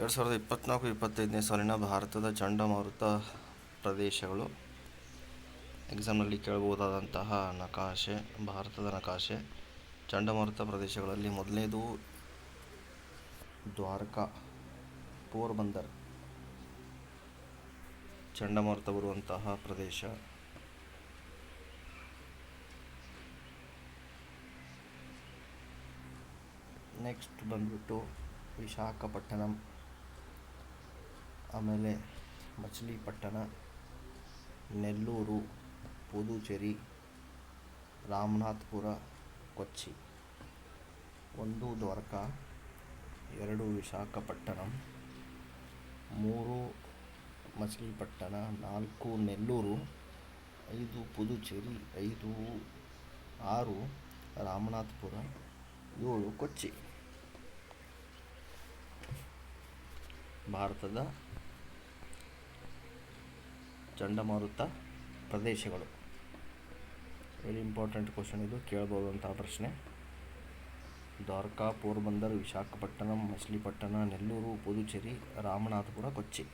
ಎರಡು ಸಾವಿರದ ಇಪ್ಪತ್ತ್ನಾಲ್ಕು ಇಪ್ಪತ್ತೈದನೇ ಸಾಲಿನ ಭಾರತದ ಚಂಡಮಾರುತ ಪ್ರದೇಶಗಳು ಎಕ್ಸಾಮ್ನಲ್ಲಿ ಕೇಳಬಹುದಾದಂತಹ ನಕಾಶೆ, ಭಾರತದ ನಕಾಶೆ. ಚಂಡಮಾರುತ ಪ್ರದೇಶಗಳಲ್ಲಿ ಮೊದಲನೇದು ದ್ವಾರಕಾ, ಪೋರ್ಬಂದರ್ ಚಂಡಮಾರುತ ಬರುವಂತಹ ಪ್ರದೇಶ. ನೆಕ್ಸ್ಟ್ ಬಂದ್ಬಿಟ್ಟು ವಿಶಾಖಪಟ್ಟಣಂ. ಆಮೇಲೆ ಮಚಿಲಿಪಟ್ಟಣ, ನೆಲ್ಲೂರು, ಪುದುಚೇರಿ, ರಾಮನಾಥ್ಪುರ, ಕೊಚ್ಚಿ. ಒಂದು ದ್ವಾರಕಾ, ಎರಡು ವಿಶಾಖಪಟ್ಟಣಂ, ಮೂರು ಮಚಿಲಿಪಟ್ಟಣ, ನಾಲ್ಕು ನೆಲ್ಲೂರು, ಐದು ಪುದುಚೇರಿ, ಐದು ಆರು ರಾಮನಾಥ್ಪುರ, ಏಳು ಕೊಚ್ಚಿ. ಭಾರತದ ಚಂಡಮಾರುತ ಪ್ರದೇಶಗಳು. ವೆರಿ ಇಂಪಾರ್ಟೆಂಟ್ ಕ್ವಶನ್ ಇದು. ಕೇಳ್ಬೋದಂತಹ ಪ್ರಶ್ನೆ. ದ್ವಾರಕಾ ಪೋರ್ಬಂದರ್ ವಿಶಾಖಪಟ್ಟಣಂ ಮಚಿಲಿಪಟ್ಟಣ ನೆಲ್ಲೂರು, ಪುದುಚೇರಿ, ರಾಮನಾಥಪುರ, ಕೊಚ್ಚಿ.